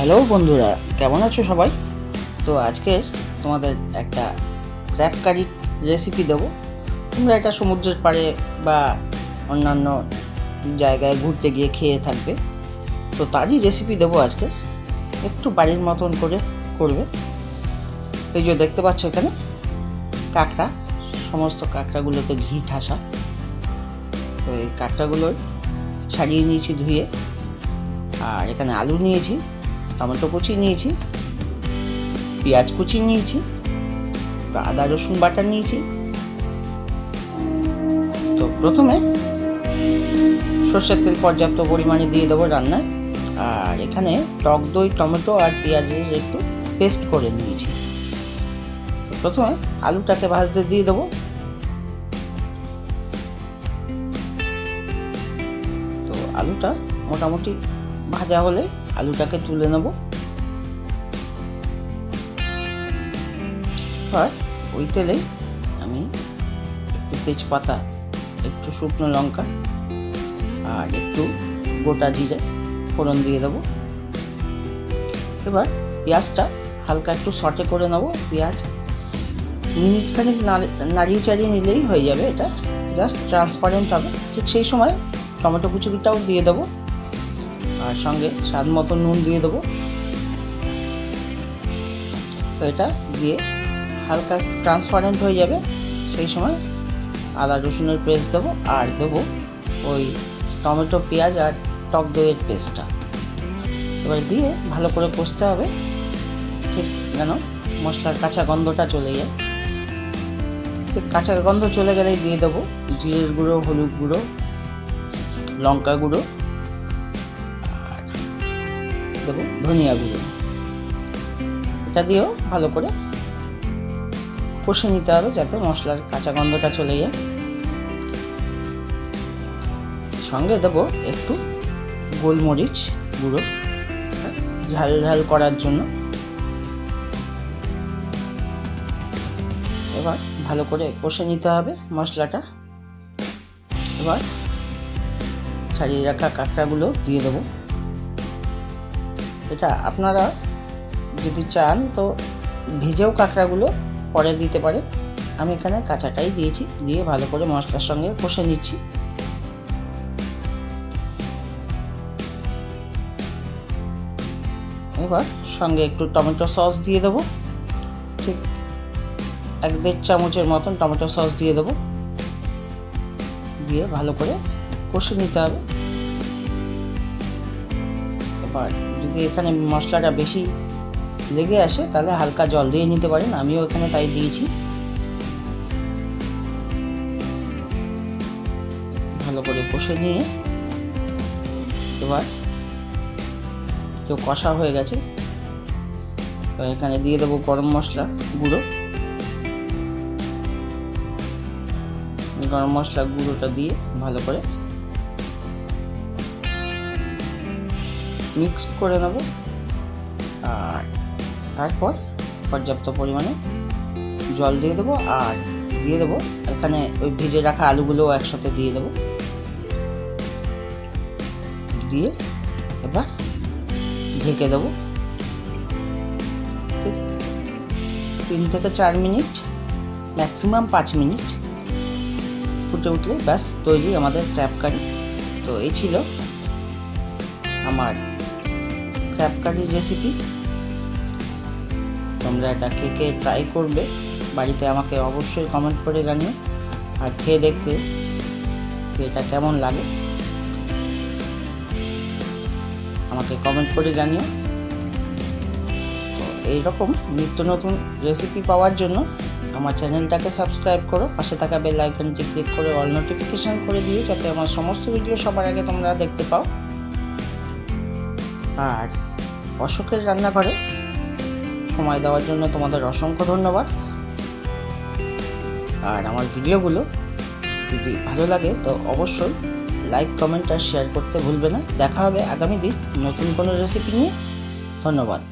Hello বন্ধুরা, কেমন আছো সবাই? তো আজকে তোমাদের একটা ক্র্যাব কারি রেসিপি দেবো। তোমরা এটা সমুদ্রের পাড়ে বা অন্যান্য জায়গায় ঘুরতে গিয়ে খেয়ে থাকবে। তো তারই রেসিপি দেবো আজকে। একটু বাড়ির মতন করে করবে। এই যে দেখতে পাচ্ছ এখানে, কাঁকড়া, সমস্ত কাঁকড়াগুলোতে ঘি ঠাসা। তো এই কাঁকড়াগুলো ছাড়িয়ে নিয়েছি ধুয়ে। আর এখানে আলু নিয়েছি। টমেটো কুচি নিয়েছি, পেঁয়াজ কুচি নিয়েছি, আদা, রসুন, বাটা নিয়েছি। তো প্রথমে সর্ষের তেল পর্যাপ্ত পরিমাণে দিয়ে দেবো রান্নায়। আর এখানে টক দই, টমেটো আর পেঁয়াজের একটু পেস্ট করে নিয়েছি। তো প্রথমে আলুটাকে ভাজতে দিয়ে দেবো। তো আলুটা মোটামুটি ভাজা হলে আলুটাকে তুলে নেব। আর ওই তেলেই আমি একটু তেজপাতা, একটু শুকনো লঙ্কা আর একটু গোটা জিরে ফোড়ন দিয়ে দেবো। এবার পেঁয়াজটা হালকা একটু সটে করে নেব। পেঁয়াজ মিনিট খানিক নাড়িয়ে চাড়িয়ে নিলেই হয়ে যাবে এটা। জাস্ট ট্রান্সপারেন্ট হবে। ঠিক সেই সময় টমেটো কুচুরিটাও দিয়ে দেবো। আর সঙ্গে স্বাদ মতো নুন দিয়ে দেবো। তো এটা দিয়ে হালকা ট্রান্সপারেন্ট হয়ে যাবে। সেই সময় আদা রসুনের পেস্ট দেবো আর দেবো ওই টমেটো, পেঁয়াজ আর টক দইয়ের পেস্টটা। এবার দিয়ে ভালো করে কষতে হবে। ঠিক যেন মশলার কাঁচা গন্ধটা চলে যায়। ঠিক কাঁচা গন্ধ চলে গেলেই দিয়ে দেবো জিরের গুঁড়ো, হলুদ গুঁড়ো, লঙ্কা গুঁড়ো দেবো ধনিয়া গুঁড়ো এটা দিয়েও ভালো করে কষে নিতে হবে যাতে মশলার কাঁচা গন্ধটা চলে যায়। সঙ্গে দেবো একটু গোলমরিচ গুঁড়ো, ঝাল ঝাল করার জন্য। এবার ভালো করে কষে নিতে হবে মশলাটা। এবার ছাড়িয়ে রাখা কাঁকড়াগুলো দিয়ে দেবো। এটা আপনারা যদি চান তো ভেজেও কাঁকড়াগুলো পরে দিতে পারে। আমি এখানে কাঁচাটাই দিয়েছি, দিয়ে ভালো করে মশলার সঙ্গে কষে নিচ্ছি। এবার সঙ্গে একটু টমেটো সস দিয়ে দেবো। ঠিক এক দেড় চামচের মতন টমেটো সস দিয়ে দেবো। দিয়ে ভালো করে কষে নিতে হবে। এবার যদি এখানে মশলাটা বেশি লেগে আসে, তাহলে হালকা জল দিয়ে নিতে পারেন। আমিও এখানে তাই দিয়েছি। ভালো করে কষে নিয়ে এবার কেউ কষা হয়ে গেছে। এখানে দিয়ে দেবো গরম মশলা গুঁড়ো। গরম মশলা গুঁড়োটা দিয়ে ভালো করে মিক্স করে নেব। আর তারপর পর্যাপ্ত পরিমাণে জল দিয়ে দেবো আর দিয়ে দেবো এখানে ওই ভেজে রাখা আলুগুলো একসাথে দিয়ে দেবো। দিয়ে এবার ঢেকে দেবো। ঠিক তিন থেকে চার মিনিট ম্যাক্সিমাম পাঁচ মিনিট ফুটে উঠলে ব্যাস তৈরি আমাদের ক্র্যাব কারি। তো এই ছিল আমার ক্র্যাব কারির রেসিপি তোমরা এটা কে ট্রাই করবে। বাড়িতে আমাকে অবশ্যই কমেন্ট করে জানিও। আর খেয়ে দেখতে এটা কেমন লাগে। আমাকে কমেন্ট করে জানিও। তো এইরকম নিত্য নতুন রেসিপি পাওয়ার জন্য আমার চ্যানেলটাকে সাবস্ক্রাইব করো। পাশে থাকা বেল আইকনটি ক্লিক করে অল নোটিফিকেশান করে দিও, যাতে আমার সমস্ত ভিডিও সবার আগে তোমরা দেখতে পাও। আর অশোকের রান্নাঘরে সময় দেওয়ার জন্য তোমাদের অসংখ্য ধন্যবাদ। আর আমার ভিডিওগুলো যদি ভালো লাগে, তো অবশ্যই লাইক কমেন্ট আর শেয়ার করতে ভুলবে না। দেখা হবে আগামী দিন নতুন কোনো রেসিপি নিয়ে। ধন্যবাদ।